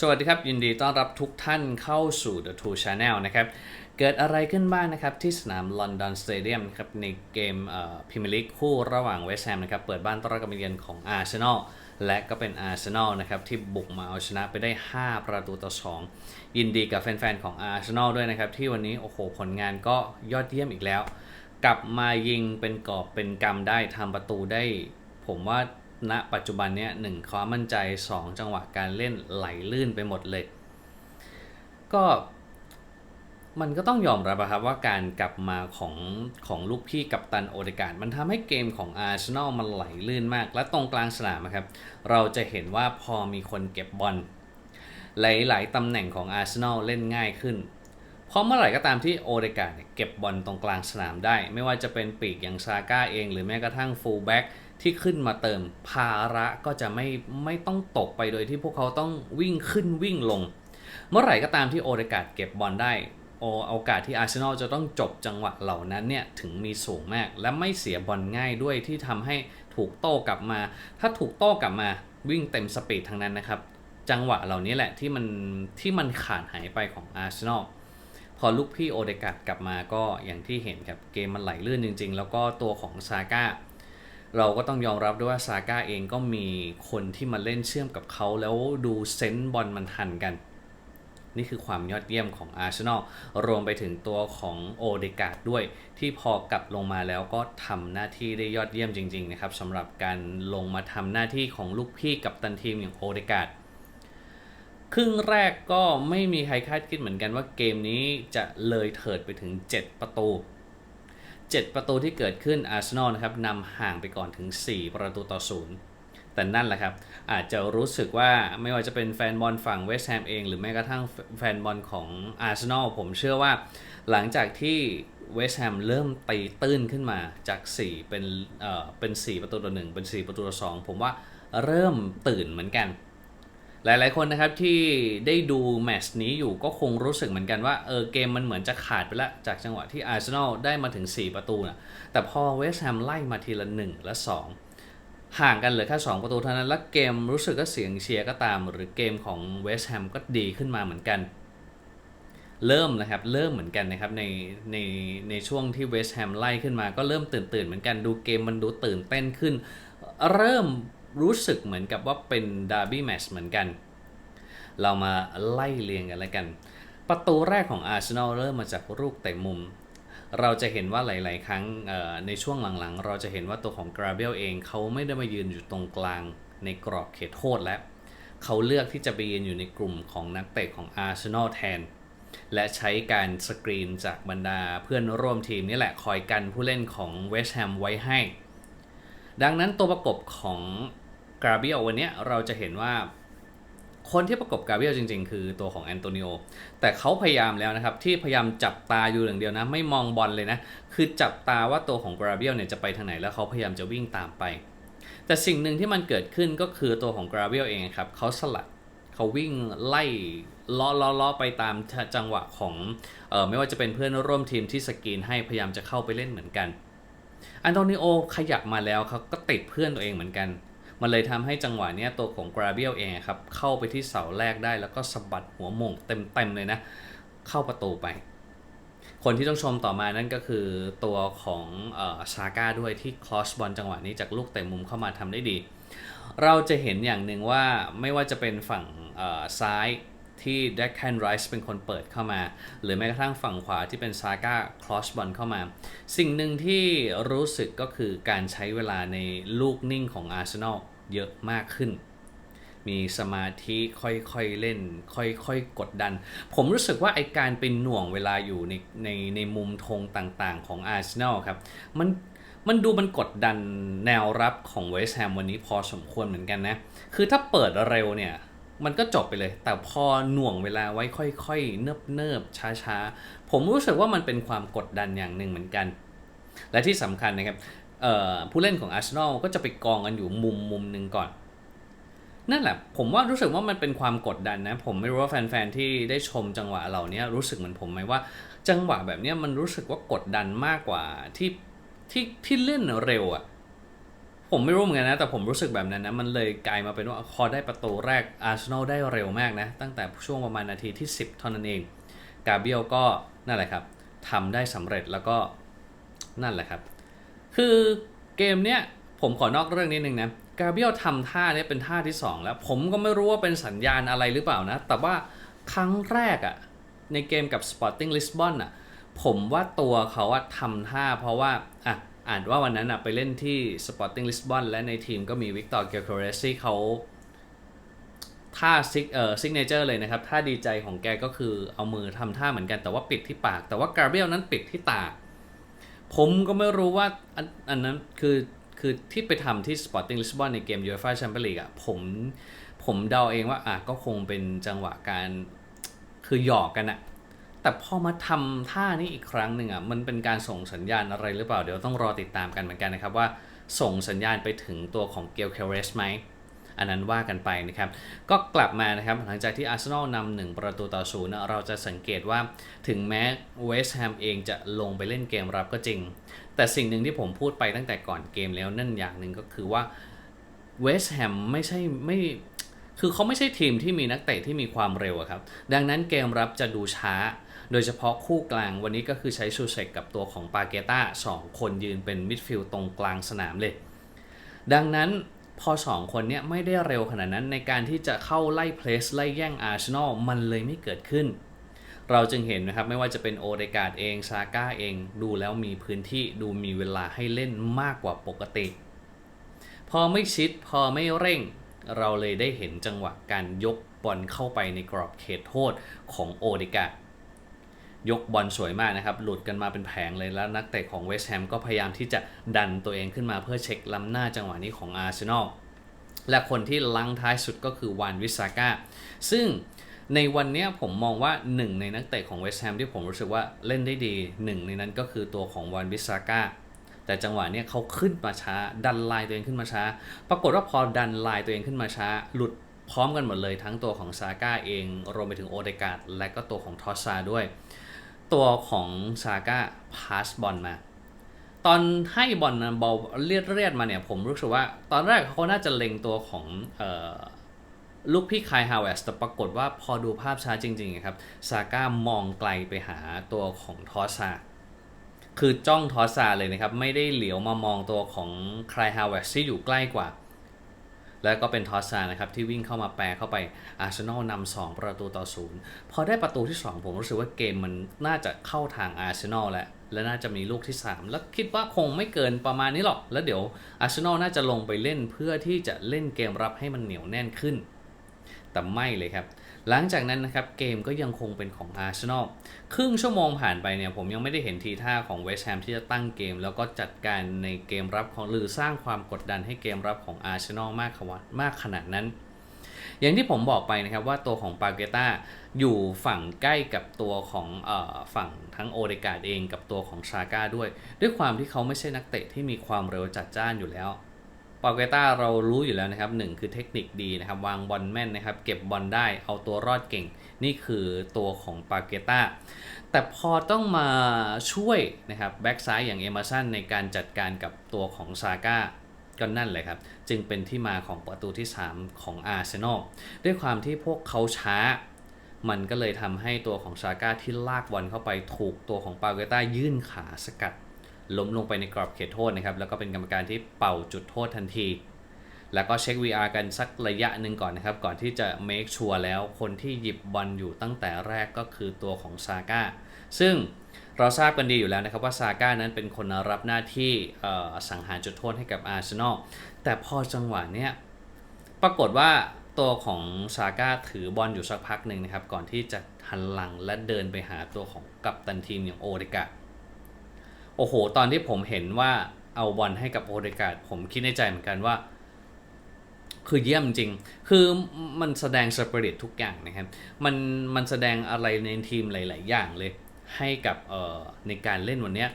สวัสดีครับ ยินดีต้อนรับทุกท่านเข้าสู่ The Two Channel นะครับ เกิดอะไรขึ้นบ้างนะครับ ที่สนามลอนดอนสเตเดียมครับ ในเกมพรีเมียร์ลีกคู่ระหว่างเวสต์แฮมนะครับ เปิดบ้านต้อนรับการเยือนของอาร์เซนอลและก็เป็นอาร์เซนอลนะครับ ที่บุกมาเอาชนะไปได้ 5 ประตูต่อ 2 ยินดีกับแฟนๆ ของอาร์เซนอลด้วยนะครับ ที่วันนี้ โอ้โห ผลงานก็ยอดเยี่ยมอีกแล้ว กลับมายิงเป็นกอบเป็นกำได้ทำประตูได้ ผมว่า ณปัจจุบันเนี้ยหนึ่งความมั่นใจ 2 จังหวะการเล่นไหลลื่นไปหมดเลย ก็มันก็ต้องยอมรับอะครับว่าการกลับมาของของลูกพี่กับตันโอเดการ์ดมันทำให้เกมของอาร์เซนอลมันไหลลื่นมาก และตรงกลางสนามครับ เราจะเห็นว่าพอมีคนเก็บบอลหลายๆตำแหน่งของอาร์เซนอลเล่นง่ายขึ้น เพราะเมื่อไหร่ก็ตามที่โอเดการ์ดเนี่ยเก็บบอลตรงกลางสนามได้ ไม่ว่าจะเป็นปีกอย่างซาก้าเอง หรือแม้กระทั่งฟูลแบ็ก ที่ขึ้นมาเติมภาระก็จะไม่ไม่ต้องตกไปโดยที่พวกเขาต้องวิ่งขึ้นวิ่งลง เมื่อไหร่ก็ตามที่โอเดการ์ดเก็บบอลได้โอโอกาสที่อาร์เซนอลจะต้องจบจังหวะเหล่านั้นเนี่ยถึงมีสูงมาก และไม่เสียบอลง่ายด้วยที่ทำให้ถูกโต้กลับมา ถ้าถูกโต้กลับมาวิ่งเต็มสปีดทั้งนั้นนะครับ จังหวะเหล่านี้แหละที่มันที่มันขาดหายไปของอาร์เซนอลพอลูกพี่โอเดการ์ดกลับมาก็อย่างที่เห็นครับเกมมันไหลลื่นจริง ๆ แล้วก็ตัวของซาก้า เราก็ต้องยอมรับด้วยว่าซาก้าเองก็มีคนที่มาเล่นเชื่อมกับเขาแล้วดูเซนส์บอลมันทันกัน นี่คือความยอดเยี่ยมของอาร์เซนอลรวมไปถึงตัวของโอเดกาดด้วย ที่พอกลับลงมาแล้วก็ทำหน้าที่ได้ยอดเยี่ยมจริง ๆ นะครับสำหรับการลงมาทำหน้าที่ของลูกพี่กับตันทีมอย่างโอเดกาดครึ่งแรกก็ไม่มีใครคาดคิดเหมือนกันว่าเกมนี้จะเลยเถิดไปถึง 7 ประตู 7 ประตูที่เกิดขึ้นอาร์เซนอลนะครับนำห่างไปก่อนถึง 4 ประตูต่อศูนย์แต่นั่นแหละครับ อาจจะรู้สึกว่าไม่ว่าจะเป็นแฟนบอลฝั่งเวสต์แฮมเอง หรือแม้กระทั่งแฟนบอลของอาร์เซนอลผมเชื่อว่าหลังจากที่เวสต์แฮมเริ่มตีตื้นขึ้นมาจาก 4 เป็นเอ่อเป็น 4 ประตูต่อ1เป็น 4 ประตูต่อ2ผมว่าเริ่มตื่นเหมือนกัน หลายๆคนนะครับที่ได้ดูแมตช์นี้อยู่ก็คงรู้สึกเหมือนกันว่าเออเกมมันเหมือนจะขาดไปล้วจากจังหวะที่อาร์เซนอลได้มาถึง 4 ประตูนะแต่พอเวสต์แฮมไล่มาทีละ 1 และ 2 ห่างกันเหลือแค่ 2 ประตูเท่านั้น แล้วเกมรู้สึกก็เสียงเชียร์ก็ตาม หรือเกมของเวสต์แฮมก็ดีขึ้นมาเหมือนกัน เริ่มนะครับ เริ่มเหมือนกันนะครับในในในช่วงที่เวสต์แฮมไล่ขึ้นมาก็เริ่มตื่นตื่นเหมือนกันดูเกมมันดูตื่นเต้นขึ้น เริ่ม รู้สึกเหมือนกับว่าเป็นดาร์บี้แมช์เหมือนกัน เรามาไล่เรียงกันแล้วกัน ประตูแรกของอาร์เซนอลเริ่มมาจากลูกเตะมุม เราจะเห็นว่าหลาย ๆ ครั้งในช่วงหลัง ๆ เราจะเห็นว่าตัวของกราเบลเองเขาไม่ได้มายืนอยู่ตรงกลางในกรอบเขตโทษแล้วเขาเลือกที่จะไปยืนอยู่ในกลุ่มของนักเตะของอาร์เซนอลแทน และใช้การสกรีนจากบรรดาเพื่อนร่วมทีมนี่แหละคอยกันผู้เล่นของเวสต์แฮมไว้ให้ดังนั้นตัวประกบของ กราเบียลวันนี้เราจะเห็นว่าคนที่ประกบกาเบียลจริง ๆ คือตัวของแอนโตนิโอ แต่เขาพยายามแล้วนะครับ ที่พยายามจับตาอยู่อย่างเดียวนะ ไม่มองบอลเลยนะ คือจับตาว่าตัวของกราเบียลเนี่ยจะไปทางไหนแล้วเขาพยายามจะวิ่งตามไป แต่สิ่งหนึ่งที่มันเกิดขึ้นก็คือตัวของกราเบียลเองครับเขาสลัดเขาวิ่งไล่ล้อล้อล้อไปตามจังหวะของเออไม่ว่าจะเป็นเพื่อนร่วมทีมที่สกรีนให้พยายามจะเข้าไปเล่นเหมือนกันอันโตนิโอขยับมาแล้วเขาก็ติดเพื่อนตัวเองเหมือนกัน มันเลยทำให้จังหวะนี้ตัวของกราเบียลเองครับเข้าไปที่เสาแรกได้แล้วก็สะบัดหัวมงเต็มๆเลยนะ เข้าประตูไป คนที่ต้องชมต่อมานั่นก็คือตัวของซาก้าด้วยที่คลอสบอลจังหวะนี้จากลูกเตะมุมเข้ามาทำได้ดี เราจะเห็นอย่างหนึ่งว่าไม่ว่าจะเป็นฝั่งซ้าย ที่แดคแคนไรส์เป็นคนเปิดเข้ามา หรือแม้กระทั่งฝั่งขวาที่เป็นซาก้าคลอสบอลเข้ามา สิ่งหนึ่งที่รู้สึกก็คือการใช้เวลาในลูกนิ่งของอาร์เซนอลเยอะมากขึ้น มีสมาธิค่อยๆเล่น ค่อยๆกดดัน ผมรู้สึกว่าไอการเป็นหน่วงเวลาอยู่ในในในมุมธงต่างๆ ของอาร์เซนอลครับมันมันดูมันกดดันแนวรับของเวสต์แฮมวันนี้พอสมควรเหมือนกันนะ คือถ้าเปิดเร็วเนี่ย มันก็จบไปเลย แต่พอหน่วงเวลาไว้ค่อยๆ เนิบๆ ช้าๆ ผมรู้สึกว่ามันเป็นความกดดันอย่างหนึ่งเหมือนกัน และที่สำคัญนะครับผู้เล่นของอาร์เซนอลก็จะไปกองกันอยู่มุมมุมหนึ่งก่อน นั่นแหละ ผมว่ารู้สึกว่ามันเป็นความกดดันนะ ผมไม่รู้ว่าแฟนๆ ที่ได้ชมจังหวะเหล่านี้รู้สึกเหมือนผมไหมว่า จังหวะแบบนี้มันรู้สึกว่ากดดันมากกว่าที่ที่ที่เล่นเร็วอะ่ะ ผมไม่รู้เหมือนกันนะ แต่ผมรู้สึกแบบนั้นนะ มันเลยกลายมาเป็นว่าพอได้ประตูแรกอาร์เซนอลได้เร็วมากนะ ตั้งแต่ช่วงประมาณนาทีที่ 10 เท่านั้นเอง กาเบียลก็นั่นแหละครับทำได้สำเร็จแล้วก็นั่นแหละครับ คือเกมเนี้ยผมขอนอกเรื่องนิดนึงนะ กาเบียลทำท่าเนี้ยเป็นท่าที่ 2 แล้ว ผมก็ไม่รู้ว่าเป็นสัญญาณอะไรหรือเปล่านะ แต่ว่าครั้งแรกอะในเกมกับ Sporting Lisbon อะผมว่าตัวเขาอะทำท่าเพราะว่า อ่านว่าวันนั้นไปเล่นที่ Sporting Lisbon และในทีมก็มีวิกตอร์เกลโคเรสซี่เขาท่าซิกเอ่อซิกเนเจอร์เลยนะครับท่าดีใจของแกก็คือเอามือทำท่าเหมือนกันแต่ว่าปิดที่ปาก แต่ว่ากาเบียลนั้นปิดที่ตา ผมก็ไม่รู้ว่าอันอันนั้นคือคือที่ไปทำที่ Sporting Lisbon ในเกม UEFA Champions League อะผมผมเดาเองว่าอะก็คงเป็นจังหวะการคือหยอกกันอะ แต่พอมาทำท่านี้อีกครั้งหนึ่งอะมันเป็นการส่งสัญญาณอะไรหรือเปล่า เดี๋ยวต้องรอติดตามกันเหมือนกันนะครับว่าส่งสัญญาณไปถึงตัวของเกลเคเรสไหมอันนั้นว่ากันไปนะครับ ก็กลับมานะครับ หลังจากที่อาร์เซนอลนำหนึ่งประตูต่อศูนย์เราจะสังเกตว่าถึงแม้เวสต์แฮมเองจะลงไปเล่นเกมรับก็จริง แต่สิ่งหนึ่งที่ผมพูดไปตั้งแต่ก่อนเกมแล้วนั่นอย่างหนึ่งก็คือว่าเวสต์แฮมไม่ใช่ไม่คือเขาไม่ใช่ทีมที่มีนักเตะที่มีความเร็วครับ ดังนั้นเกมรับจะดูช้า โดยเฉพาะคู่กลางวันนี้ก็คือใช้ชูเซกกับตัวของปาเกต้าสองคนยืนเป็นมิดฟิลด์ตรงกลางสนามเลย ดังนั้นพอสองคนเนี้ยไม่ได้เร็วขนาดนั้นในการที่จะเข้าไล่เพลสไล่แย่งอาร์เซนอลมันเลยไม่เกิดขึ้น เราจึงเห็นนะครับไม่ว่าจะเป็นโอเดกาดเองซาก้าเองดูแล้วมีพื้นที่ดูมีเวลาให้เล่นมากกว่าปกติ พอไม่ชิดพอไม่เร่ง เราเลยได้เห็นจังหวะการยกบอลเข้าไปในกรอบเขตโทษของโอเดกาด ยกบอลสวยมากนะครับ หลุดกันมาเป็นแผงเลยแล้วนักเตะของเวสต์แฮมก็พยายามที่จะดันตัวเองขึ้นมาเพื่อเช็คล้ำหน้าจังหวะนี้ของอาร์เซนอลและคนที่ลังท้ายสุดก็คือวานวิสาก้าซึ่งในวันนี้ผมมองว่าหนึ่งในนักเตะของเวสต์แฮมที่ผมรู้สึกว่าเล่นได้ดีหนึ่งในนั้นก็คือตัวของวานวิสาก้าแต่จังหวะเนี้ยเขาขึ้นมาช้า ดันลายตัวเองขึ้นมาช้า ปรากฏว่าพอดันลายตัวเองขึ้นมาช้า หลุดพร้อมกันหมดเลยทั้งตัวของซาก้าเองรวมไปถึงโอเดกาดและก็ตัวของทอสซาด้วย ตัวของซาก้าพาสบอลมา ตอนให้บอลนะบอลเลียดเลียดมาเนี่ย ผมรู้สึกว่า ตอนแรกเขาน่าจะเล็งตัวของออลูกพี่คายฮาวเวสแต่ปรากฏว่าพอดูภาพช้าจริงๆครับซาก้ามองไกลไปหาตัวของทอสซาคือจ้องทอสซาเลยนะครับ ไม่ได้เหลียวมามองตัวของคายฮาวเวสที่อยู่ใกล้กว่า แล้วก็เป็นทอสซานะครับที่วิ่งเข้ามาแปรเข้าไปอาร์เซนอลนำ2ประตูต่อศูนย์พอได้ประตูที่ 2 ผมรู้สึกว่าเกมมันน่าจะเข้าทางอาร์เซนอลแล้วและน่าจะมีลูกที่ 3 แล้วคิดว่าคงไม่เกินประมาณนี้หรอก แล้วเดี๋ยวอาร์เซนอลน่าจะลงไปเล่นเพื่อที่จะเล่นเกมรับให้มันเหนียวแน่นขึ้น แต่ไม่เลยครับ หลังจากนั้นนะครับเกมก็ยังคงเป็นของอาร์เซนอลครึ่งชั่วโมงผ่านไปเนี่ยผมยังไม่ได้เห็นทีท่าของเวสต์แฮมที่จะตั้งเกม แล้วก็จัดการในเกมรับของหรือสร้างความกดดันให้เกมรับของอาร์เซนอลมากขวามากขนาดนั้น อย่างที่ผมบอกไปนะครับว่าตัวของปาเกต้าอยู่ฝั่งใกล้กับตัวของอฝั่งทั้งโอเดกาดเองกับตัวของซาก้าด้วย ด้วยความที่เขาไม่ใช่นักเตะที่มีความเร็วจัดจ้านอยู่แล้ว ปาเกต้าเรารู้อยู่แล้วนะครับหนึ่งคือเทคนิคดีนะครับ วางบอลแม่นนะครับ เก็บบอลได้เอาตัวรอดเก่ง นี่คือตัวของปาเกต้าแต่พอต้องมาช่วยนะครับแบ็กซ้ายอย่างเอมาสันในการจัดการกับตัวของซาก้าก็นั่นเลยครับ จึงเป็นที่มาของประตูที่ 3 ของอาร์เซนอลด้วยความที่พวกเขาช้า มันก็เลยทำให้ตัวของซาก้าที่ลากบอลเข้าไปถูกตัวของปาเกต้ายื่นขาสกัด ล้มลงไปในกรอบเขตโทษนะครับ แล้วก็เป็นกรรมการที่เป่าจุดโทษทันที แล้วก็เช็ค VR กันสักระยะหนึ่งก่อนนะครับ ก่อนที่จะ make sure แล้วคนที่หยิบบอลอยู่ตั้งแต่แรกก็คือตัวของซาก้าซึ่งเราทราบกันดีอยู่แล้วนะครับว่าซาก้านั้นเป็นคนรับหน้าที่สังหารจุดโทษให้กับอาร์เซนอลแต่พอจังหวะเนี้ยปรากฏว่าตัวของซาก้าถือบอลอยู่สักพักหนึ่งนะครับ ก่อนที่จะหันหลังและเดินไปหาตัวของกัปตันทีมอย่างโอเดกา โอ้โห ตอนที่ผมเห็นว่าเอาบอลให้กับโอเดกาดผมคิดในใจเหมือนกันว่า คือเยี่ยมจริง คือมันแสดงสปิริตทุกอย่างนะครับ มันมันแสดงอะไรในทีมหลาย ๆ อย่างเลย ให้กับเอ่อในการเล่นวันเนี้ย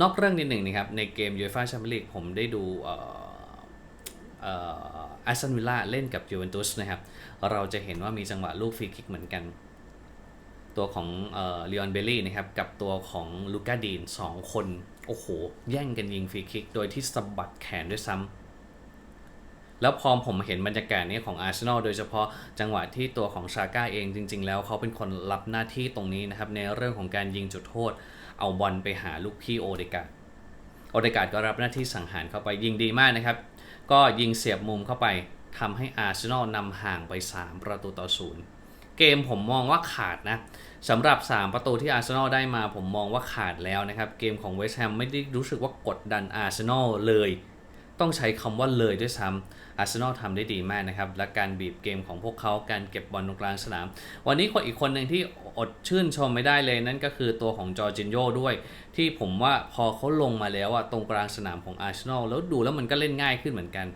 นอกเรื่องนิดหนึ่งนะครับ ในเกมยูฟ่าแชมเปี้ยนลีกผมได้ดูเอ่อเอ่อแอสตันวิลล่าเล่นกับยูเวนตุสนะครับ เราจะเห็นว่ามีจังหวะลูกฟรีคิกเหมือนกัน ตัวของเลออนเบลลี่นะครับกับตัวของลูก้าดีนสองคน โอ้โห แย่งกันยิงฟรีคิก โดยที่สะบัดแขนด้วยซ้ำแล้วพอผมเห็นบรรยากาศนี้ของอาร์เซนอลโดยเฉพาะจังหวะที่ตัวของซาก้าเองจริง ๆ แล้วเขาเป็นคนรับหน้าที่ตรงนี้นะครับในเรื่องของการยิงจุดโทษ เอาบอลไปหาลูกพี่โอเดกาโอเดกาก็รับหน้าที่สังหารเข้าไปยิงดีมากนะครับ ก็ยิงเสียบมุมเข้าไปทำให้อาร์เซนอลนำห่างไป 3 ประตูต่อศูนย์ เกมผมมองว่าขาดนะสำหรับ 3 ประตูที่อาร์เซนอลได้มาผมมองว่าขาดแล้วนะครับ เกมของเวสต์แฮมไม่ได้รู้สึกว่ากดดันอาร์เซนอลเลย ต้องใช้คำว่าเลยด้วยซ้ำอาร์เซนอลทำได้ดีมากนะครับ และการบีบเกมของพวกเขาการเก็บบอลตรงกลางสนาม วันนี้คนอีกคนหนึ่งที่อดชื่นชมไม่ได้เลยนั่นก็คือตัวของจอร์จินโยด้วย ที่ผมว่าพอเขาลงมาแล้วอะตรงกลางสนามของอาร์เซนอลแล้วดูแล้วมันก็เล่นง่ายขึ้นเหมือนกัน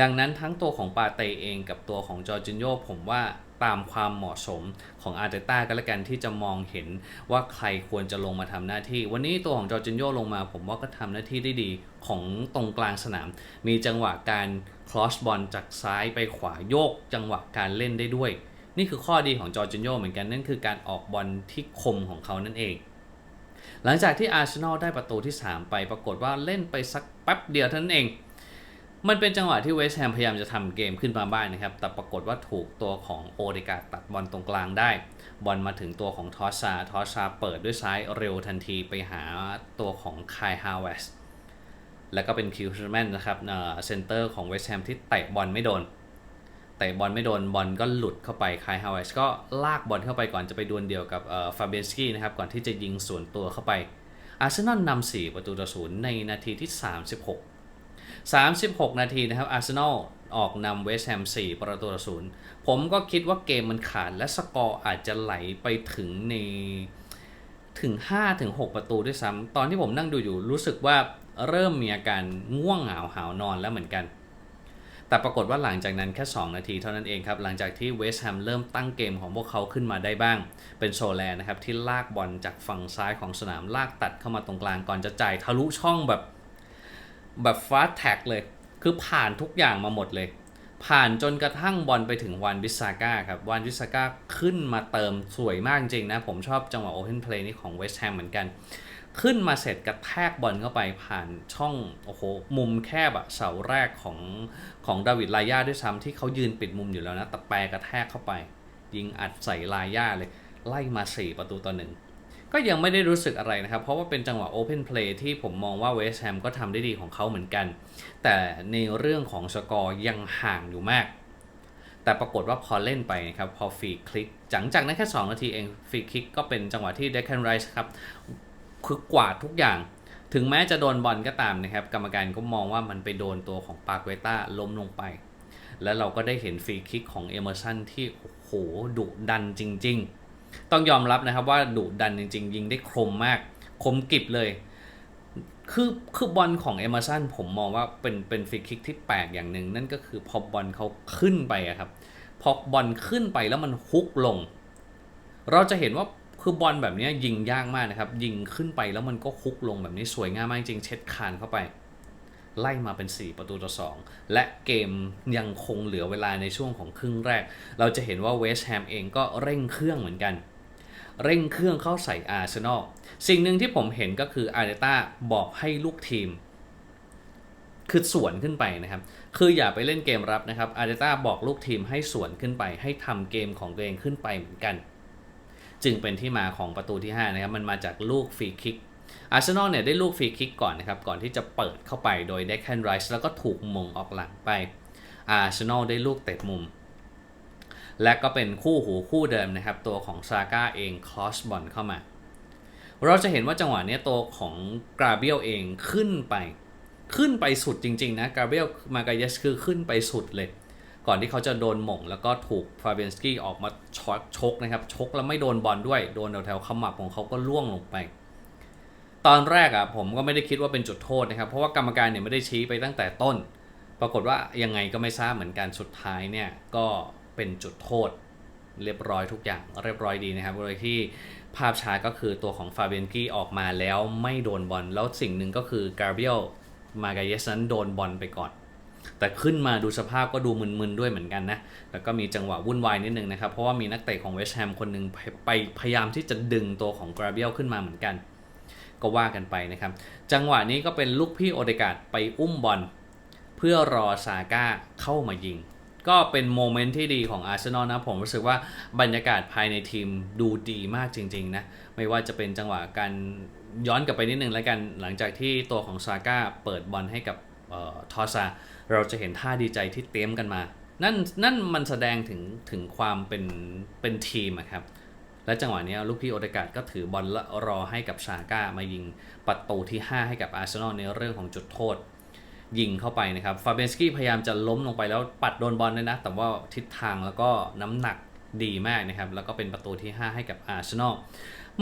ดังนั้นทั้งตัวของปาเตเองกับตัวของจอร์จินโยผมว่า ตามความเหมาะสมของอาร์เตต้าก็แล้วกันที่จะมองเห็นว่าใครควรจะลงมาทำหน้าที่ วันนี้ตัวของจอร์จินโยลงมา ผมว่าก็ทำหน้าที่ได้ดีของตรงกลางสนาม มีจังหวะการคลอสบอลจากซ้ายไปขวาโยก จังหวะการเล่นได้ด้วย นี่คือข้อดีของจอร์จินโยเหมือนกันนั่นคือการออกบอลที่คมของเขานั่นเอง หลังจากที่อาร์เซนอลได้ประตูที่ 3 ไปปรากฏว่าเล่นไปสักแป๊บเดียวเท่านั้นเอง มันเป็นจังหวะที่เวสแฮมพยายามจะทำเกมขึ้นมาบ้างนนะครับ แต่ปรากฏว่าถูกตัวของโอเดกาตัดบอลตรงกลางได้ บอลมาถึงตัวของทอสซาทอสซาเปิดด้วยซ้ายเร็วทันทีไปหาตัวของคายฮาวเวสแล้วก็เป็นคิวชแมนนะครับเซนเตอร์ของเวสแฮมที่เตะบอลไม่โดน เตะบอลไม่โดน บอลก็หลุดเข้าไปคายฮาวเวสก็ลากบอลเข้าไปก่อนจะไปดวลเดียวกับฟาเบนสกี้นะครับ ก่อนที่จะยิงสวนตัวเข้าไปอาร์เซนอลนำ4ประตูต่อศูนย์ในนาทีที่ 36 36 นาทีนะครับอาร์เซนอลออกนำเวสต์แฮม4 ประตูต่อศูนย์ผมก็คิดว่าเกมมันขาดและสกอร์อาจจะไหลไปถึงในถึง5ถึง6ประตูด้วยซ้ำตอนที่ผมนั่งดูอยู่รู้สึกว่าเริ่มมีอาการง่วงเหงาหาวนอนแล้วเหมือนกัน แต่ปรากฏว่าหลังจากนั้นแค่ 2 นาทีเท่านั้นเองครับ หลังจากที่เวสต์แฮมเริ่มตั้งเกมของพวกเขาขึ้นมาได้บ้าง เป็นโซแลนนะครับที่ลากบอลจากฝั่งซ้ายของสนามลากตัดเข้ามาตรงกลางก่อนจะจ่ายทะลุช่องแบบ แบบฟาสแท็กเลย คือผ่านทุกอย่างมาหมดเลย ผ่านจนกระทั่งบอลไปถึงวันวิสาก้าครับวันวิสาก้าขึ้นมาเติมสวยมากจริงนะ ผมชอบจังหวะโอเพนเพลย์นี้ของเวสต์แฮมเหมือนกัน ขึ้นมาเสร็จกระแทกบอลเข้าไปผ่านช่องโอ้โหมุมแคบอะเสาแรกของของดาวิดลายาด้วยซ้ำที่เขายืนปิดมุมอยู่แล้วนะแต่แปรกระแทกเข้าไป ยิงอัดใส่ลายาเลย ไล่มา 4 ประตูต่อหนึ่ง ก็ยังไม่ได้รู้สึกอะไรนะครับ เพราะว่าเป็นจังหวะโอเพนเพลย์ที่ผมมองว่าเวสต์แฮมก็ทำได้ดีของเขาเหมือนกัน แต่ในเรื่องของสกอร์ยังห่างอยู่มาก แต่ปรากฏว่าพอเล่นไปนะครับ พอฟรีคลิกหลังจากนั้นแค่ 2 นาทีเองฟรีคลิกก็เป็นจังหวะที่เดคแคนไรส์ครับคือกวาดทุกอย่าง ถึงแม้จะโดนบอลก็ตามนะครับ กรรมการก็มองว่ามันไปโดนตัวของปาเกต้าล้มลงไป แล้วเราก็ได้เห็นฟรีคิกของเอเมอร์สันที่โอ้โหดุดันจริง ๆ ต้องยอมรับนะครับว่าดุดันจริง ๆ ยิงได้คมมาก คมกริบเลย คือคือบอลของเอเมอร์สันผมมองว่าเป็นเป็นฟรีคิกที่แปลกอย่างหนึ่ง นั่นก็คือพอบอลเขาขึ้นไปครับ พอบอลขึ้นไปแล้วมันฮุกลง เราจะเห็นว่าคือบอลแบบนี้ยิงยากมากนะครับ ยิงขึ้นไปแล้วมันก็ฮุกลงแบบนี้สวยงามมากจริงเช็ดคานเข้าไป ไล่มาเป็น 4 ประตูต่อ 2 และเกมยังคงเหลือเวลาในช่วงของครึ่งแรก เราจะเห็นว่าเวสต์แฮมเองก็เร่งเครื่องเหมือนกัน เร่งเครื่องเข้าใส่อาร์เซนอลสิ่งหนึ่งที่ผมเห็นก็คืออาร์เตต้าบอกให้ลูกทีมคือสวนขึ้นไปนะครับ คืออย่าไปเล่นเกมรับนะครับ อาร์เตต้าบอกลูกทีมให้สวนขึ้นไป ให้ทำเกมของตัวเองขึ้นไปเหมือนกัน จึงเป็นที่มาของประตูที่ 5 นะครับ มันมาจากลูกฟรีคิก อาร์เซนอลเนี่ยได้ลูกฟรีคิกก่อนนะครับ ก่อนที่จะเปิดเข้าไปโดยเดคแคนไรส์แล้วก็ถูกมงออกหลังไป อาร์เซนอลได้ลูกเตะมุม และก็เป็นคู่หูคู่เดิมนะครับ ตัวของซาก้าเองคลอสบอลเข้ามา เราจะเห็นว่าจังหวะนี้ตัวของกราเบียลเองขึ้นไปขึ้นไปสุดจริงๆนะกราเบียลมากายสคือขึ้นไปสุดเลย ก่อนที่เขาจะโดนหม่งแล้วก็ถูกฟาเบนสกี้ออกมาช็อตชกนะครับ ชกแล้วไม่โดนบอลด้วย โดนแถวๆขมับของเขาก็ล่วงลงไป ตอนแรกอะ่ะผมก็ไม่ได้คิดว่าเป็นจุดโทษนะครับ เพราะว่ากรรมการเนี่ยไม่ได้ชี้ไปตั้งแต่ต้น ปรากฏว่ายังไงก็ไม่ทราบเหมือนกันสุดท้ายเนี่ยก็เป็นจุดโทษเรียบร้อยทุกอย่างเรียบร้อยดีนะครับโดยที่ภาพช้าก็คือตัวของฟาเบนกี้ออกมาแล้วไม่โดนบอลแล้วสิ่งหนึ่งก็คือกาเบียลมากาเยสนั้นโดนบอลไปก่อน แต่ขึ้นมาดูสภาพก็ดูมึนๆด้วยเหมือนกันนะ แล้วก็มีจังหวะวุ่นวายนิดนึงนะครับ เพราะว่ามีนักเตะของเวสต์แฮมคนหนึ่งไปพยายามที่จะดึงตัวของกราเบียลขึ้นมาเหมือนกัน ก็ว่ากันไปนะครับ จังหวะนี้ก็เป็นลูกพี่โอเดกาดไปอุ้มบอลเพื่อรอซาก้าเข้ามายิง ก็เป็นโมเมนต์ที่ดีของอาร์เซนอลนะผมรู้สึกว่าบรรยากาศภายในทีมดูดีมากจริง ๆ นะ ไม่ว่าจะเป็นจังหวะการย้อนกลับไปนิดนึงแล้วกันหลังจากที่ตัวของซาก้าเปิดบอลให้กับออทอซาเราจะเห็นท่าดีใจที่เตรียมกันมา นั่นนั่นมันแสดงถึงถึงความเป็นเป็นทีมครับ และจังหวะนี้ลูกพี่โอเดกาดก็ถือบอลและรอให้กับซาก้ามายิงประตูที่ 5 ให้กับอาร์เซนอลในเรื่องของจุดโทษ ยิงเข้าไปนะครับฟาเบนสกี้พยายามจะล้มลงไปแล้วปัดโดนบอลเลยนะ แต่ว่าทิศทางแล้วก็น้ำหนักดีมากนะครับ แล้วก็เป็นประตูที่ 5 ให้กับอาร์เซนอล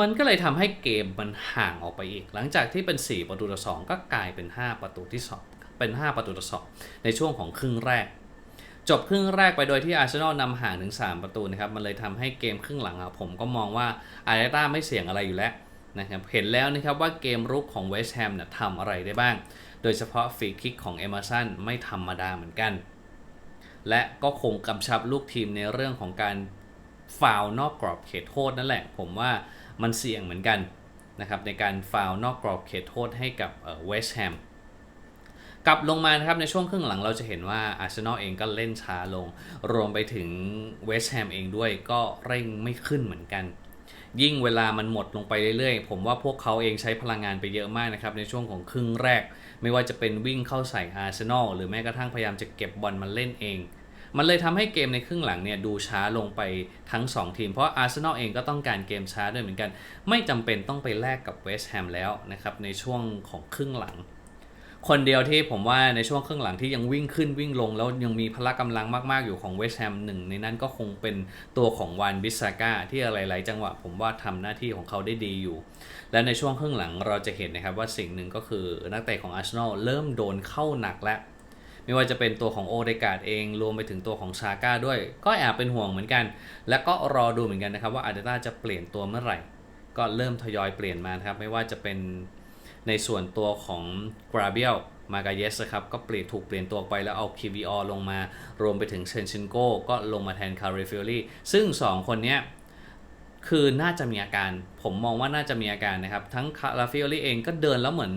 มันก็เลยทำให้เกมมันห่างออกไปอีก หลังจากที่เป็น 4 ประตูต่อ2ก็กลายเป็น 5 ประตูที่ 2 เป็น 5 ประตูต่อ2ในช่วงของครึ่งแรก จบครึ่งแรกไปโดยที่อาร์เซนอลนำห่างถึง 3 ประตูนะครับ มันเลยทำให้เกมครึ่งหลังผมก็มองว่าอาร์เตต้าไม่เสี่ยงอะไรอยู่แล้วนะครับเห็นแล้วนะครับว่าเกมรุกของเวสต์แฮมเนี่ยทำอะไรได้บ้าง โดยเฉพาะฟรีคิกของเอม r สันไม่ธรรมดาเหมือนกัน และก็คงกำชับลูกทีมในเรื่องของการฟาวนอกกรอบเขตโทษนั่นแหละ ผมว่ามันเสี่ยงเหมือนกันนะครับในการฟาวนอกกรอบเขตโทษให้กับเวสต์แฮม กลับลงมานะครับในช่วงครึ่งหลังเราจะเห็นว่าอาร์เซนอลเองก็เล่นช้าลง รวมไปถึงเวสต์แฮมเองด้วยก็เร่งไม่ขึ้นเหมือนกัน ยิ่งเวลามันหมดลงไปเรื่อยๆ ผมว่าพวกเขาเองใช้พลังงานไปเยอะมากนะครับในช่วงของครึ่งแรก ไม่ว่าจะเป็นวิ่งเข้าใส่อาร์เซนอลหรือแม้กระทั่งพยายามจะเก็บบอลมาเล่นเอง มันเลยทำให้เกมในครึ่งหลังเนี่ยดูช้าลงไปทั้ง 2 ทีม เพราะอาร์เซนอลเองก็ต้องการเกมช้าด้วยเหมือนกัน ไม่จำเป็นต้องไปแลกกับเวสต์แฮมแล้วนะครับในช่วงของครึ่งหลัง คนเดียวที่ผมว่าในช่วงครึ่งหลังที่ยังวิ่งขึ้นวิ่งลง แล้วยังมีพละกำลังมากๆอยู่ของเวสต์แฮมหนึ่งในนั้นก็คงเป็นตัวของวานบิสซาก้าที่อะไรหลายจังหวะ ผมว่าทำหน้าที่ของเขาได้ดีอยู่ และในช่วงครึ่งหลังเราจะเห็นนะครับว่าสิ่งหนึ่งก็คือนักเตะของอาร์เซนอลเริ่มโดนเข้าหนักแล้วไม่ว่าจะเป็นตัวของโอเดกาดเองรวมไปถึงตัวของซาก้าด้วย ก็แอบเป็นห่วงเหมือนกัน และก็รอดูเหมือนกันนะครับว่าอาร์เตต้าจะเปลี่ยนตัวเมื่อไหร่ ก็เริ่มทยอยเปลี่ยนมาครับไม่ว่าจะเป็น ในส่วนตัวของกราเบียลมากาเยสครับก็เปลี่ยนถูกเปลี่ยนตัวไปแล้วเอาคีวีออลงมารวมไปถึงเชนชินโกก็ลงมาแทนคาริฟิลลี่ซึ่ง 2 คนนี้คือน่าจะมีอาการ ผมมองว่าน่าจะมีอาการนะครับ ทั้งคาราฟิโอลี่เองก็เดินแล้วเหมือน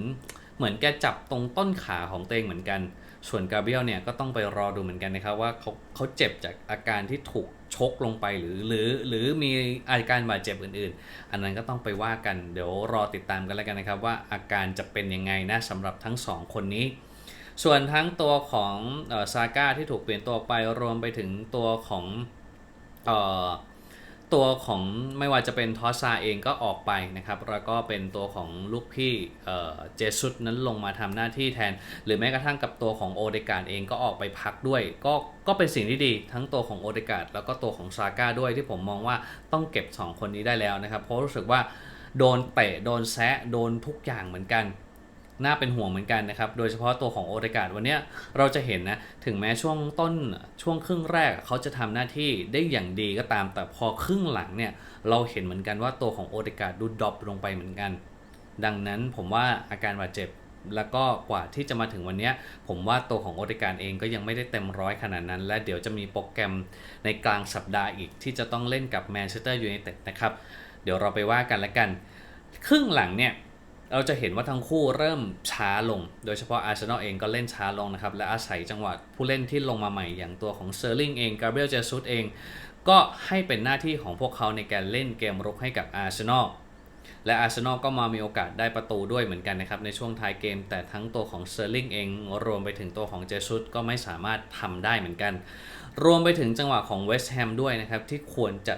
เหมือนแกจับตรงต้นขาของเตงเหมือนกัน ส่วนกาเบียลเนี่ยก็ต้องไปรอดูเหมือนกันนะครับว่าเขาเขาเจ็บจากอาการที่ถูกชกลงไปหรือหรือหรือมีอาการบาดเจ็บอื่นๆ อันนั้นก็ต้องไปว่ากันเดี๋ยวรอติดตามกันแล้วกันนะครับ ว่าอาการจะเป็นยังไงนะสำหรับทั้งสองคนนี้ ส่วนทั้งตัวของซาก้าที่ถูกเปลี่ยนตัวไปรวมไปถึงตัวของเอ่อ ตัวของไม่ว่าจะเป็นทอสซาเองก็ออกไปนะครับ แล้วก็เป็นตัวของลูกพี่เจสุดนั้นลงมาทำหน้าที่แทน หรือแม้กระทั่งกับตัวของโอเดกาดเองก็ออกไปพักด้วย ก็ก็เป็นสิ่งที่ดีทั้งตัวของโอเดกาดแล้วก็ตัวของซาก้าด้วยที่ผมมองว่าต้องเก็บ 2 คนนี้ได้แล้วนะครับ เพราะรู้สึกว่าโดนเตะโดนแซะโดนทุกอย่างเหมือนกัน น่าเป็นห่วงเหมือนกันนะครับ โดยเฉพาะตัวของโอเดกาดวันนี้เราจะเห็นนะ ถึงแม้ช่วงต้นช่วงครึ่งแรกเขาจะทำหน้าที่ได้อย่างดีก็ตาม แต่พอครึ่งหลังเนี่ย เราเห็นเหมือนกันว่าตัวของโอเดกาดดูดรอปลงไปเหมือนกัน ดังนั้นผมว่าอาการบาดเจ็บแล้วก็กว่าที่จะมาถึงวันนี้ ผมว่าตัวของโอเดการเองก็ยังไม่ได้เต็มร้อยขนาดนั้น และเดี๋ยวจะมีโปรแกรมในกลางสัปดาห์อีกที่จะต้องเล่นกับแมนเชสเตอร์ยูไนเต็ดนะครับ เดี๋ยวเราไปว่ากันละกัน ครึ่งหลังเนี่ย เราจะเห็นว่าทั้งคู่เริ่มช้าลง โดยเฉพาะอาร์เซนอลเองก็เล่นช้าลงนะครับ และอาศัยจังหวะผู้เล่นที่ลงมาใหม่อย่างตัวของเซอร์ลิงเอง กาเบรียล เจสุสเอง ก็ให้เป็นหน้าที่ของพวกเขาในการเล่นเกมรุกให้กับอาร์เซนอล และอาร์เซนอลก็มามีโอกาสได้ประตูด้วยเหมือนกันนะครับในช่วงท้ายเกม แต่ทั้งตัวของเซอร์ลิงเองรวมไปถึงตัวของเจสุสก็ไม่สามารถทำได้เหมือนกัน รวมไปถึงจังหวะของเวสต์แฮมด้วยนะครับที่ควรจะ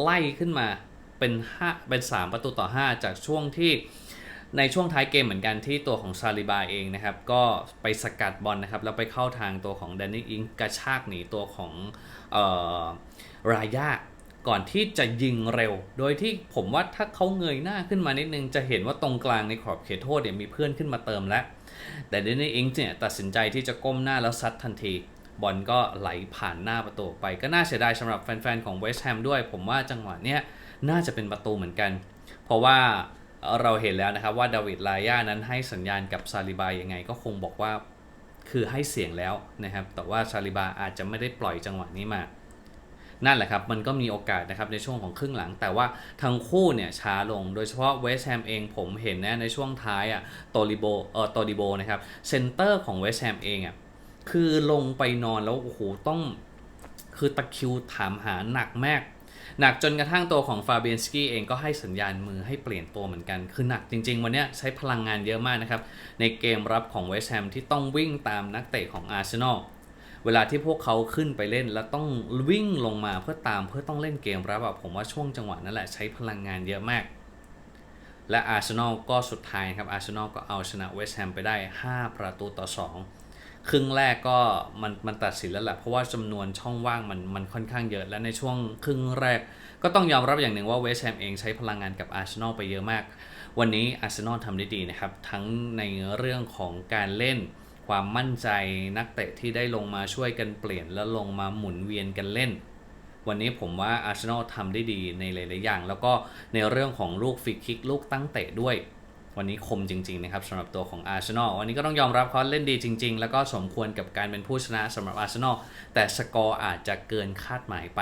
ไล่ขึ้นมาเป็น5เป็น 3 ประตูต่อ 5 จากช่วงที่ ในช่วงท้ายเกมเหมือนกันที่ตัวของซาลิบาเองนะครับ ก็ไปสกัดบอลนะครับ แล้วไปเข้าทางตัวของแดนนี่อิงกระชากหนีตัวของออรายาก่อนที่จะยิงเร็ว โดยที่ผมว่าถ้าเขาเงยหน้าขึ้นมานิดนึง จะเห็นว่าตรงกลางในขอบเขตโทษเนี่ยมีเพื่อนขึ้นมาเติมแล้ว แต่เดนนี่อิงเนี่ยตัดสินใจที่จะก้มหน้าแล้วซัดทันทีบอลก็ไหลผ่านหน้าประตูไป ก็น่าเสียดายสำหรับแฟนๆของเวสต์แฮมด้วย ผมว่าจังหวะเนี้ยน่าจะเป็นประตูเหมือนกัน เพราะว่า เราเห็นแล้วนะครับว่าดาวิดลายานั้นให้สัญญาณกับซาลิบายังไงก็คงบอกว่าคือให้เสียงแล้วนะครับ แต่ว่าซาลิบาอาจจะไม่ได้ปล่อยจังหวะนี้มา นั่นแหละครับ มันก็มีโอกาสนะครับในช่วงของครึ่งหลัง แต่ว่าทั้งคู่เนี่ยช้าลง โดยเฉพาะเวสแฮมเองผมเห็นนะในช่วงท้ายอะโตลิโบเออโตดิโบนะครับเซนเตอร์ของเวสแฮมเองอะคือลงไปนอนแล้วโอ้โหต้อง คือตะคิวถามหาหนักมาก หนักจนกระทั่งตัวของฟาเบียนสกี้เองก็ให้สัญญาณมือให้เปลี่ยนตัวเหมือนกัน คือหนักจริง ๆ วันนี้ใช้พลังงานเยอะมากนะครับ ในเกมรับของเวสต์แฮมที่ต้องวิ่งตามนักเตะของอาร์เซนอลเวลาที่พวกเขาขึ้นไปเล่นแล้วต้องวิ่งลงมาเพื่อตามเพื่อต้องเล่นเกมรับอะผมว่าช่วงจังหวะนั่นแหละใช้พลังงานเยอะมาก และอาร์เซนอลก็สุดท้ายครับอาร์เซนอลก็เอาชนะเวสต์แฮมไปได้ 5 ประตูต่อ 2 ครึ่งแรกก็มันมันตัดสินแล้วแหละเพราะว่าจำนวนช่องว่างมันมันค่อนข้างเยอะ และในช่วงครึ่งแรก ก็ต้องยอมรับอย่างหนึ่งว่าเวสต์แฮมเองใช้พลังงานกับอาร์เซนอลไปเยอะมาก วันนี้อาร์เซนอลทำได้ดีนะครับ ทั้งในเรื่องของการเล่นความมั่นใจนักเตะที่ได้ลงมาช่วยกันเปลี่ยน แล้วลงมาหมุนเวียนกันเล่น วันนี้ผมว่าอาร์เซนอลทำได้ดีในหลาย ๆ อย่าง แล้วก็ในเรื่องของลูกฟรีคิกลูกตั้งเตะด้วย วันนี้คมจริง ๆ นะครับสำหรับตัวของอาร์เซนอลวันนี้ก็ต้องยอมรับเขาเล่นดีจริง ๆ แล้วก็สมควรกับการเป็นผู้ชนะสำหรับอาร์เซนอลแต่สกอร์อาจจะเกินคาดหมายไป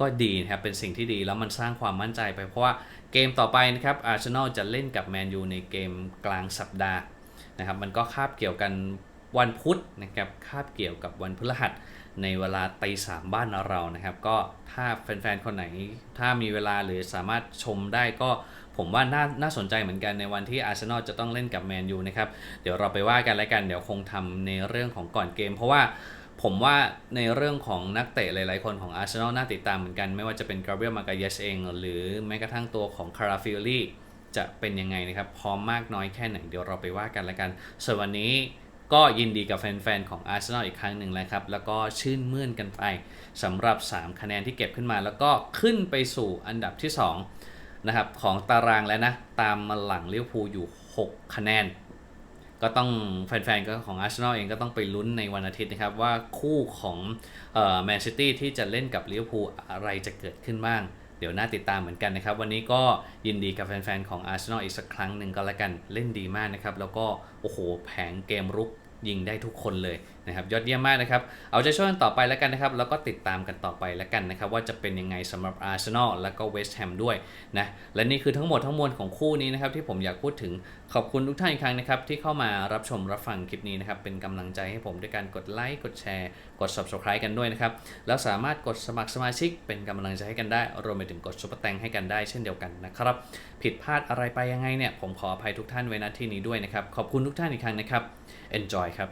ก็ดีนะครับเป็นสิ่งที่ดีแล้วมันสร้างความมั่นใจไปเพราะว่าเกมต่อไปนะครับอาร์เซนอลจะเล่นกับแมนยูในเกมกลางสัปดาห์นะครับมันก็คาบเกี่ยวกันวันพุธนะครับคาบเกี่ยวกับวันพฤหัสในเวลาตีสามบ้านเรานะครับ ก็ถ้าแฟนๆ คนไหน ถ้ามีเวลาหรือสามารถชมได้ก็ ผมว่าน่าน่าสนใจเหมือนกันในวันที่อาร์เซนอลจะต้องเล่นกับแมนยูนะครับ เดี๋ยวเราไปว่ากันแล้วกัน เดี๋ยวคงทำในเรื่องของก่อนเกม เพราะว่าผมว่าในเรื่องของนักเตะหลาย ๆ คนของอาร์เซนอลน่าติดตามเหมือนกัน ไม่ว่าจะเป็นกราเบรียลมากาเยสเอง หรือแม้กระทั่งตัวของคาราฟิลลี่จะเป็นยังไงนะครับ พร้อมมากน้อยแค่ไหน เดี๋ยวเราไปว่ากันแล้วกัน ส่วนวันนี้ก็ยินดีกับแฟน ๆ ของอาร์เซนอลอีกครั้งหนึ่งเลยครับ แล้วก็ชื่นมื่นกันไปสำหรับ 3 คะแนนที่เก็บขึ้นมา แล้วก็ขึ้นไปสู่อันดับที่ 2 นะครับของตารางแล้วนะ ตามมาหลังลิเวอร์พูอยู่ 6 คะแนน ก็ต้องแฟนๆก็ของอาร์เซนอลเองก็ต้องไปลุ้นในวันอาทิตย์นะครับ ว่าคู่ของแมนซิตี้ที่จะเล่นกับลิเวอร์พูอะไรจะเกิดขึ้นบ้าง เดี๋ยวน่าติดตามเหมือนกันนะครับ วันนี้ก็ยินดีกับแฟนๆของอาร์เซนอลอีกสักครั้งหนึ่งก็แล้วกันเล่นดีมากนะครับ แล้วก็โอ้โหแผงเกมรุก ยิงได้ทุกคนเลยนะครับยอดเยี่ยมมากนะครับ เอาใจช่วยกันต่อไปแล้วกันนะครับ แล้วก็ติดตามกันต่อไปแล้วกันนะครับ ว่าจะเป็นยังไงสำหรับอาร์เซนอลแล้วก็เวสต์แฮมด้วยนะและนี่คือทั้งหมดทั้งมวลของคู่นี้นะครับที่ผมอยากพูดถึงขอบคุณทุกท่านอีกครั้งนะครับ ที่เข้ามารับชมรับฟังคลิปนี้นะครับ เป็นกำลังใจให้ผมด้วยการกดไลค์กดแชร์กด subscribe กันด้วยนะครับ แล้วสามารถกดสมัครสมาชิก เป็นกำลังใจให้กันได้รวมไปถึงกดซุปเปอร์แตงให้กันได้เช่นเดียวกันนะครับผิดพลาดอะไรไปยังไงเนี่ยผมขออภัยทุกท่านไว้ณที่นี้ด้วยนะครับขอบคุณทุกท่านอีกครั้งนะครับ enjoy ครับ